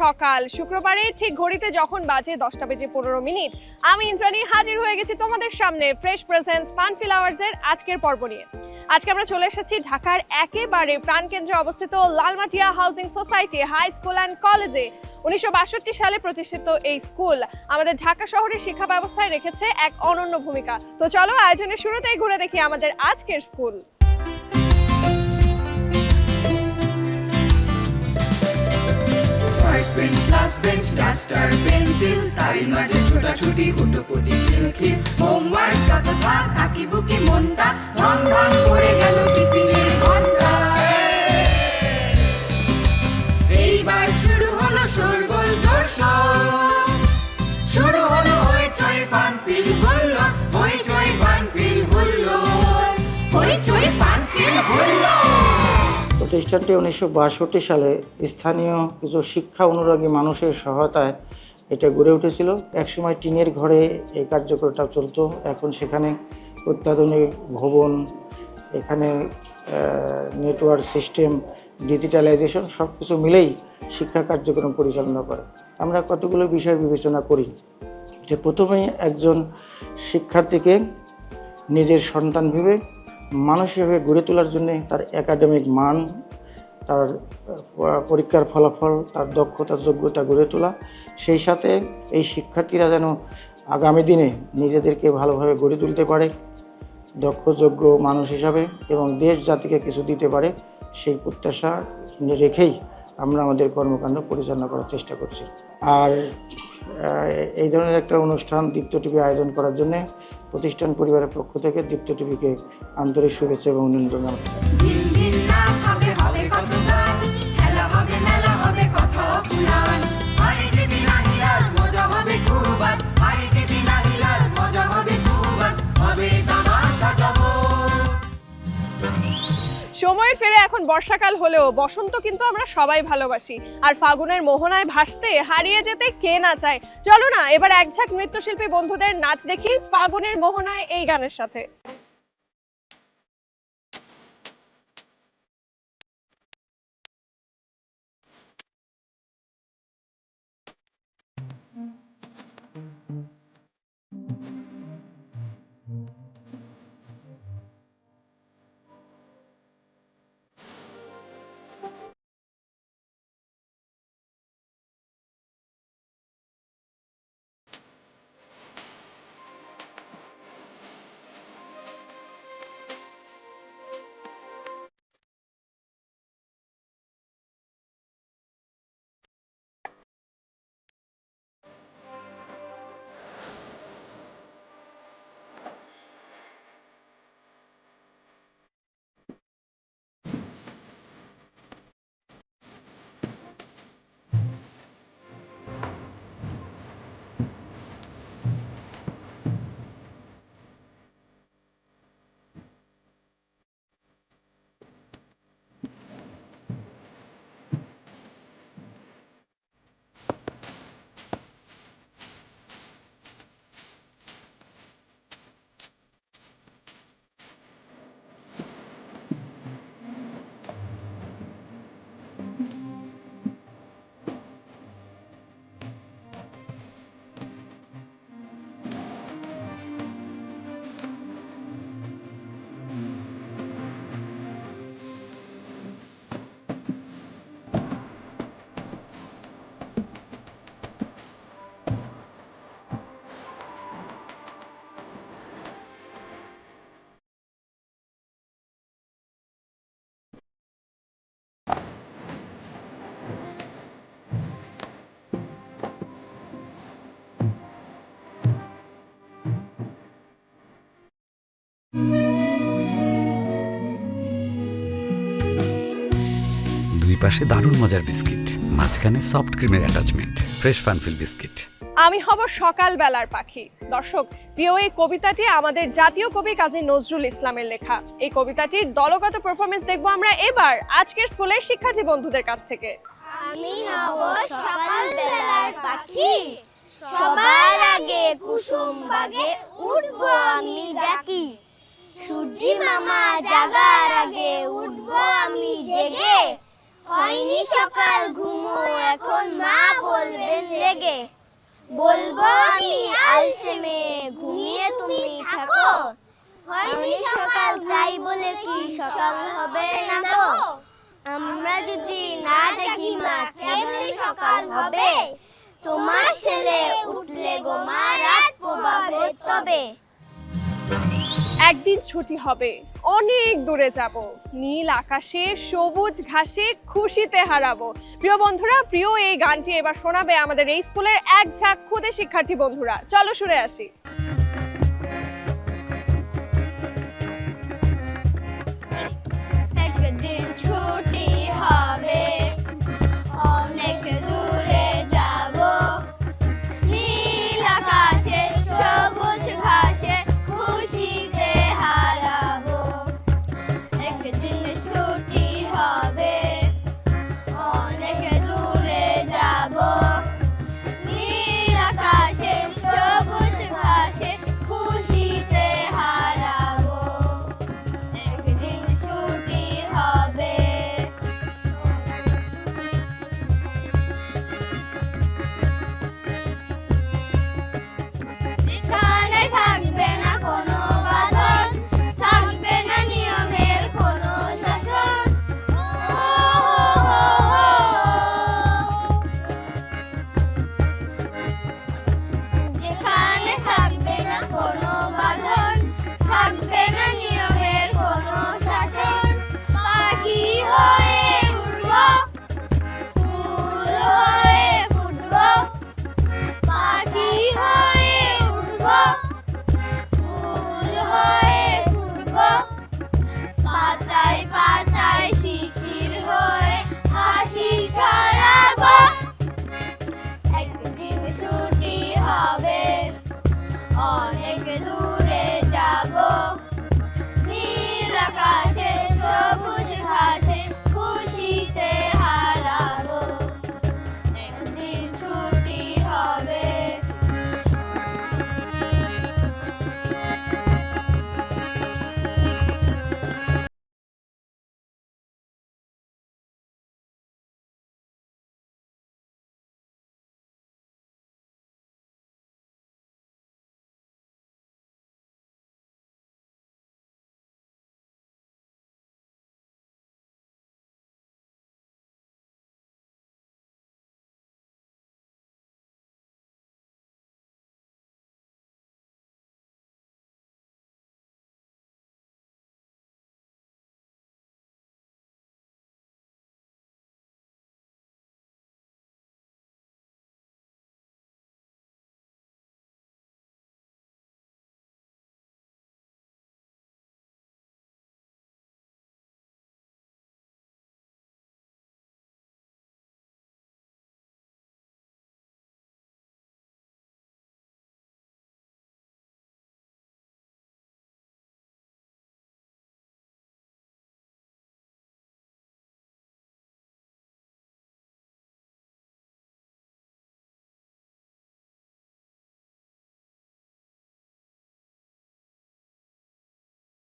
সকাল। শুক্রবারে ঠিক ঘড়িতে যখন বাজে দশটা বেজে পনেরো মিনিট, আমি ইন্দ্রাণী হাজির হয়ে গেছি তোমাদের সামনে ফ্রেশ প্রেজেন্স ফান ফ্লাওয়ার্স এর আজকের পর্ব নিয়ে। আজকে আমরা চলে এসেছি ঢাকার একেবারে প্রাণকেন্দ্রে অবস্থিত Lalmatia housing society high school and কলেজে উনিশশো বাষট্টি সালে প্রতিষ্ঠিত এই স্কুল আমাদের ঢাকা শহরের শিক্ষা ব্যবস্থায় রেখেছে এক অনন্য ভূমিকা। তো চলো আয়োজনের শুরুতেই ঘুরে দেখি আমাদের আজকের স্কুল। বেঞ্চ ডাস্টার পেন্সিল তারই মাঝে ছোটাছুটি হুটোপুটি খিলখিল হোমওয়ার্ক যত থাক থাকি মনটা করে গেল টিফিনের ঘণ্টা এইবার শুরু হলো শোরগোল জোরসোর শুরু হলো হইচই ফান ফিল হলো হইচই ফান ফিল হলো হইচই ফান ফিল হলো প্রতিষ্ঠানটি উনিশশো বাষট্টি সালে স্থানীয় কিছু শিক্ষা অনুরাগী মানুষের সহায়তায় এটা গড়ে উঠেছিল। একসময় টিনের ঘরে এই কার্যক্রমটা চলতো। এখন সেখানে অত্যাধুনিক ভবন, এখানে নেটওয়ার্ক সিস্টেম, ডিজিটালাইজেশন সব কিছু মিলেই শিক্ষা কার্যক্রম পরিচালনা করে। আমরা কতগুলো বিষয় বিবেচনা করি যে প্রথমেই একজন শিক্ষার্থীকে নিজের সন্তান ভেবে মানুষ হিসেবে গড়ে তোলার জন্য তার একাডেমিক মান, তার পরীক্ষার ফলাফল, তার দক্ষতা, যোগ্যতা গড়ে তোলা, সেই সাথে এই শিক্ষার্থীরা যেন আগামী দিনে নিজেদেরকে ভালোভাবে গড়ে তুলতে পারে, দক্ষ, যোগ্য মানুষ হিসাবে এবং দেশ জাতিকে কিছু দিতে পারে, সেই প্রত্যাশা রেখেই আমরা আমাদের কর্মকাণ্ড পরিচালনা করার চেষ্টা করছি। আর এই ধরনের একটা অনুষ্ঠান দীপ্ত টিভি আয়োজন করার জন্য প্রতিষ্ঠান পরিবারের পক্ষ থেকে দীপ্ত টিভিকে আন্তরিক শুভেচ্ছা এবং অভিনন্দন জানাচ্ছি। সময়ের ফেরে এখন বর্ষাকাল হলেও বসন্ত কিন্তু আমরা সবাই ভালোবাসি। আর ফাগুনের মোহনায় ভাসতে, হারিয়ে যেতে কে না চায়? চলো না, এবার এক ঝাঁক নৃত্যশিল্পী বন্ধুদের নাচ দেখি ফাগুনের মোহনায় এই গানের সাথে। দুই পাশে দারুণ মজার বিস্কিট মাঝখানে সফট ক্রিমের অ্যাটাচমেন্ট ফ্রেশ ফানফিল বিস্কিট আমি হব সকাল বেলার পাখি। দর্শক প্রিয় এই কবিতাটি আমাদের জাতীয় কবি কাজী নজরুল ইসলামের লেখা। এই কবিতাটির দলগত পারফরমেন্স দেখব আমরা এবার আজকের স্কুলের শিক্ষার্থী বন্ধুদের কাছ থেকে। আমি হব সকাল বেলার পাখি। সবার আগে কুসুম বাগে উঠব আমি ডাকি। সূর্যি মামা জাগার আগে উঠব আমি জেগে। হয়নি সকাল, ঘুমো, এখন মা বলবেন রেগে। বলব আমি আলসে মেয়ে ঘুমিয়ে তুমি থাকো। হয়নি সকাল, তাই বলে কি সকাল হবে না গো? আমরা যদি না দেখি মা, কেমনি সকাল হবে? তোমার ছেলে উঠলে গো মা, রাত পোবাবে তবে। একদিন ছুটি হবে। অনেক দূরে যাব। নীল আকাশে সবুজ ঘাসে খুশিতে হারাবো। প্রিয় বন্ধুরা, প্রিয় এই গানটি এবার শোনাবে আমাদের এই স্কুলের এক ঝাঁক খুদে শিক্ষার্থী বন্ধুরা। চলো শুনে আসি।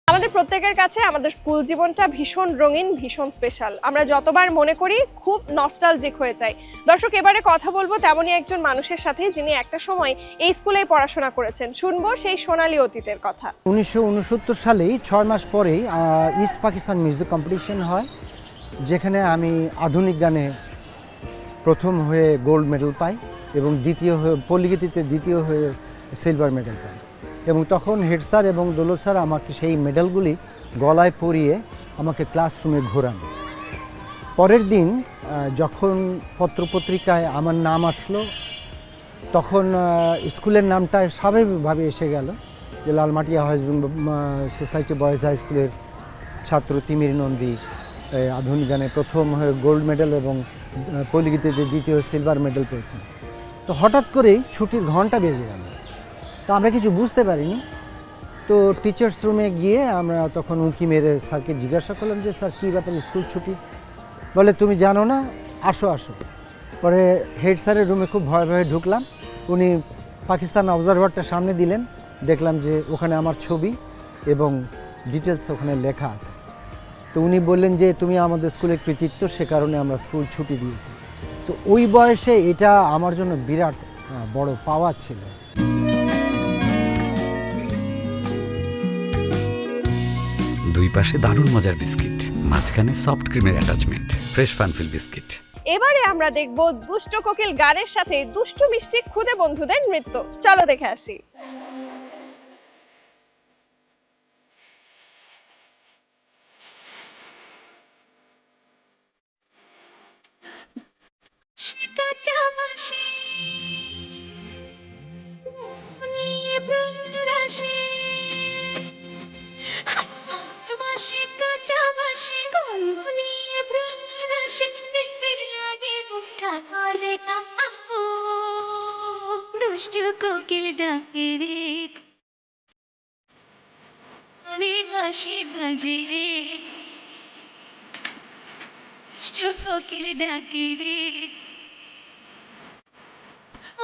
আমাদের প্রত্যেকের কাছে আমাদের স্কুল জীবনটা ভীষণ রঙিন, ভীষণ স্পেশাল আমরা যতবার মনে করি, খুব নস্টালজিক হয়ে যাই। দর্শক, এবারে কথা বলব তেমনই একজন মানুষের সাথে যিনি একটা সময় এই স্কুলেই পড়াশোনা করেছেন। শুনব সেই সোনালি অতীতের কথা। উনিশশো উনসত্তর সালেই ছয় মাস পরেই ইস্ট পাকিস্তান মিউজিক কম্পিটিশন হয়, যেখানে আমি আধুনিক গানে প্রথম হয়ে গোল্ড মেডেল পাই এবং দ্বিতীয় হয়ে, পল্লীগীতিতে দ্বিতীয় হয়ে সিলভার মেডেল পাই। এবং তখন হেড স্যার এবং দোলো স্যার আমাকে সেই মেডেলগুলি গলায় পরিয়ে আমাকে ক্লাসরুমে ঘোরান পরের দিন যখন পত্রপত্রিকায় আমার নাম আসলো, তখন স্কুলের নামটা স্বাভাবিকভাবে এসে গেল যে Lalmatia high society boys high স্কুলের ছাত্র তিমির নন্দী আধুনিক গানে প্রথম হয়ে গোল্ড মেডেল এবং পলিগীতিতে দ্বিতীয় সিলভার মেডেল পেয়েছেন। তো হঠাৎ করেই ছুটির ঘণ্টা বেজে গেল। তো আমরা কিছু বুঝতে পারিনি। তো টিচার্স রুমে গিয়ে আমরা তখন উঁকি মেরে স্যারকে জিজ্ঞাসা করলাম যে, স্যার, কী ব্যাপার? স্কুল ছুটি? বলে, তুমি জানো না, আসো আসো। পরে হেড স্যারের রুমে খুব ভয়ে ভয়ে ঢুকলাম। উনি পাকিস্তান অবজারভারটা সামনে দিলেন। দেখলাম যে ওখানে আমার ছবি এবং ডিটেলস ওখানে লেখা আছে। তো উনি বললেন যে, তুমি আমাদের স্কুলের কৃতিত্ব, সে কারণে আমরা স্কুল ছুটি দিয়েছি। তো ওই বয়সে এটা আমার জন্য বিরাট বড় পাওয়া ছিল। দুই পাশে দারুণ মজার বিস্কিট, মাঝখানে সফট ক্রিমের অ্যাটাচমেন্ট ফ্রেশ ফানফিল বিস্কিট এবারে আমরা দেখব দুষ্ট কোকিল গানের সাথে দুষ্টু মিষ্টি খুদে বন্ধুদের নৃত্য। চলো দেখে আসি। দুষ্টু কোকিল ডাকে রে অনেক হাসি বাজে রে দুষ্টু কোকিল ডাকে রে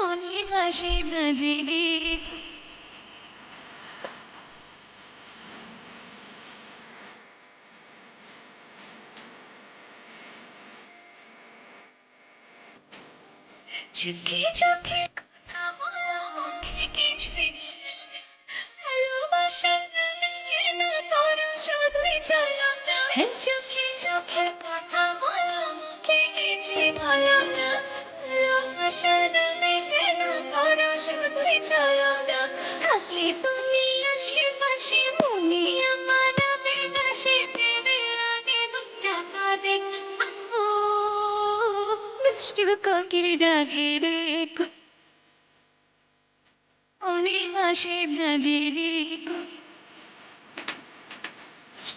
অনেক হাসি বাজে রে। চোখে চোখে কথা বলা মুখে কিছুই বলো না নামে কেন করো শুধুই চলো না থাকলে তুমি আশেপাশে আমার বেগাসে প্রেমে লাগে বুকটা কাঁদে অনেক মাসে বাজে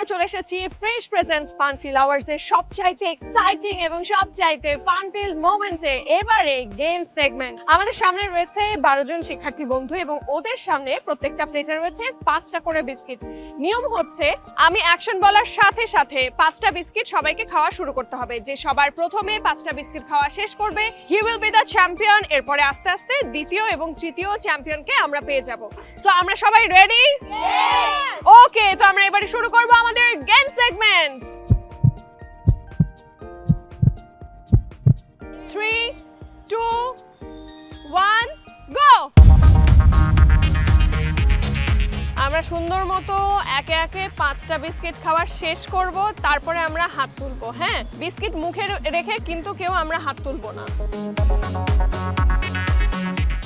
আমরা চলে এসেছি ফ্রেশ প্রেজেন্স ফানফিল আওয়ার্স এর সবচাইতে এক্সাইটিং এবং সবচাইতে ফানফিল মোমেন্টে এবারে গেম সেগমেন্ট আমাদের সামনে রয়েছে বারো জন শিক্ষার্থী বন্ধু এবং ওদের সামনে প্রত্যেকটা প্লেটে রয়েছে পাঁচটা করে বিস্কিট নিয়ম হচ্ছে আমি অ্যাকশন বলার সাথে সাথে পাঁচটা বিস্কিট সবাইকে খাওয়া শুরু করতে হবে। যে সবার প্রথমে পাঁচটা বিস্কিট খাওয়া শেষ করবে he will be the champion এরপরে আস্তে আস্তে দ্বিতীয় এবং তৃতীয় চ্যাম্পিয়নকে আমরা পেয়ে যাব। তো আমরা সবাই রেডি ওকে তো আমরা এবারে শুরু করব আমাদের গেম সেগমেন্ট ওয়ান গো আমরা সুন্দর মতো একে একে পাঁচটা বিস্কিট খাওয়া শেষ করব, তারপরে আমরা হাত তুলবো হ্যাঁ? বিস্কিট মুখে রেখে কিন্তু কেউ আমরা হাত তুলবো না।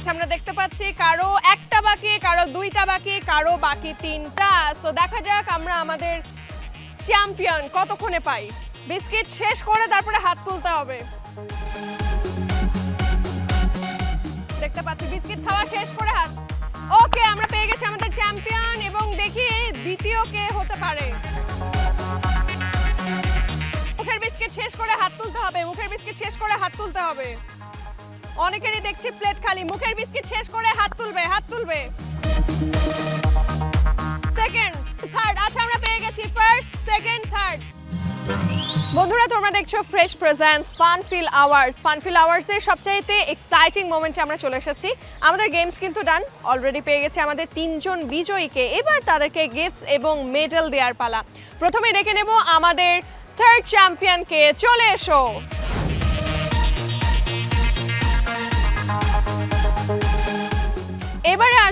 আচ্ছা, আমরা দেখতে পাচ্ছি কারও একটা বাকি কারও দুইটা বাকি কারও বাকি তিনটা। তো দেখা যাক আমরা আমাদের চ্যাম্পিয়ন কতক্ষণে পাই। বিস্কিট শেষ করে তারপরে হাত তুলতে হবে। দেখতে পাচ্ছি বিস্কিট খাওয়া শেষ করে হাত। ওকে আমরা পেয়ে গেছি আমাদের চ্যাম্পিয়ন এবং দেখি দ্বিতীয় কে হতে পারে। মুখের বিস্কিট শেষ করে হাত তুলতে হবে মুখের বিস্কিট শেষ করে হাত তুলতে হবে। অনেকেরই দেখছি প্লেট খালি। মুখের বিস্কিট শেষ করে হাত তুলবে হাত তুলবে। সেকেন্ড থার্ড আচ্ছা আমরা পেয়ে গেছি ফার্স্ট সেকেন্ড থার্ড বন্ধুরা, তোমরা দেখছ fresh presence fun fill hours fun fill hours এর সবচাইতে এক্সাইটিং মোমেন্টে আমরা চলে এসেছি। আমাদের গেমস কিন্তু ডান অলরেডি পেয়ে গেছে আমাদের তিনজন বিজয়ীকে। এবার তাদেরকে গিফটস এবং মেডেল দেওয়ার পালা। প্রথমে ডেকে নেব আমাদের থার্ড চ্যাম্পিয়নকে চলে এসো।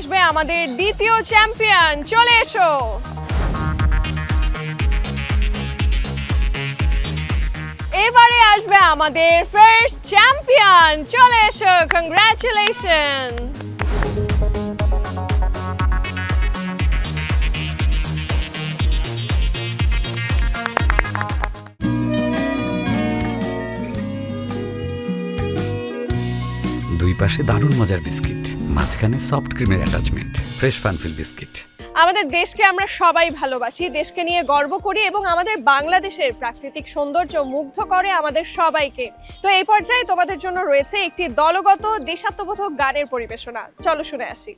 আসবে আমাদের দ্বিতীয় চ্যাম্পিয়ন। চলে এসো। এবারে আসবে আমাদের ফার্স্ট চ্যাম্পিয়ন চলে এসো কংগ্রাচুলেশন দুই পাশে দারুণ মজার বিস্কিট। মাঝখানে সফট ক্রিমের অ্যাটাচমেন্ট ফ্রেশ ফানফিল বিস্কিট আমাদের দেশকে আমরা সবাই ভালোবাসি, দেশকে নিয়ে গর্ব করি এবং আমাদের বাংলাদেশের প্রাকৃতিক সৌন্দর্য মুগ্ধ করে আমাদের সবাইকে। তো এই পর্যায়ে তোমাদের জন্য রয়েছে একটি দলগত, দেশাত্মবোধক গানের পরিবেশনা। চলো শুনে আসি।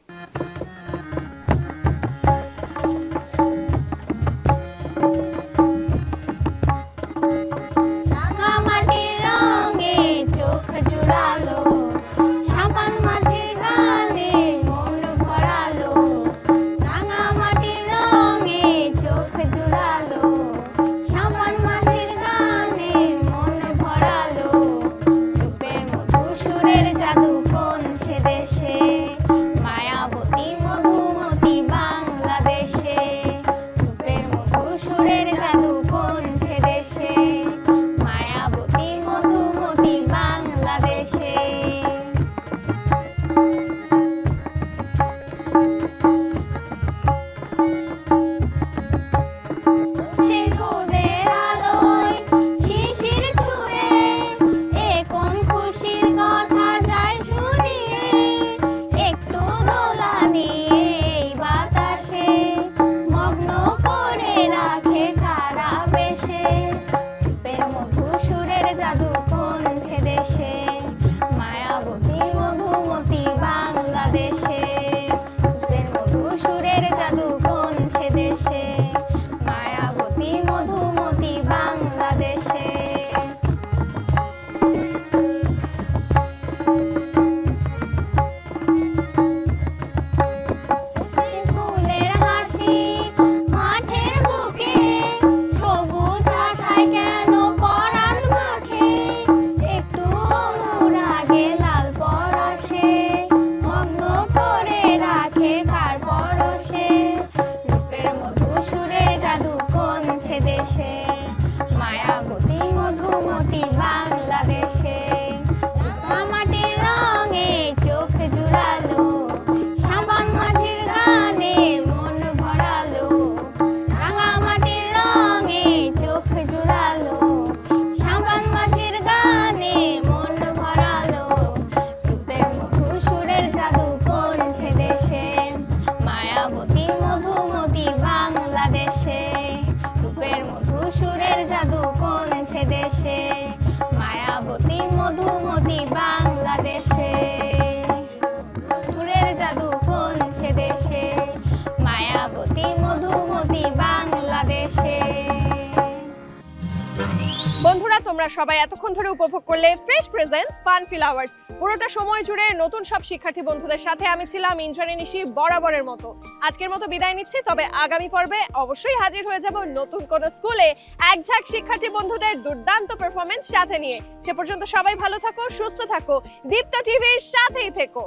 তোমরা সবাই এতক্ষণ ধরে উপভোগ করলে fresh presence fun fill hours পুরোটা সময় জুড়ে নতুন সব শিক্ষার্থী বন্ধুদের সাথে আমি ছিলাম ইন্দ্রাণী নিশি বরাবরের মতো। আজকের মতো বিদায় নিচ্ছি, তবে আগামী পর্বে অবশ্যই হাজির হয়ে যাব নতুন কোন স্কুলে এক ঝাঁক শিক্ষার্থী বন্ধুদের দুর্দান্ত পারফরমেন্স সাথে নিয়ে। সে পর্যন্ত সবাই ভালো থাকো, সুস্থ থাকো, দীপ্ত টিভির সাথেই থেকো।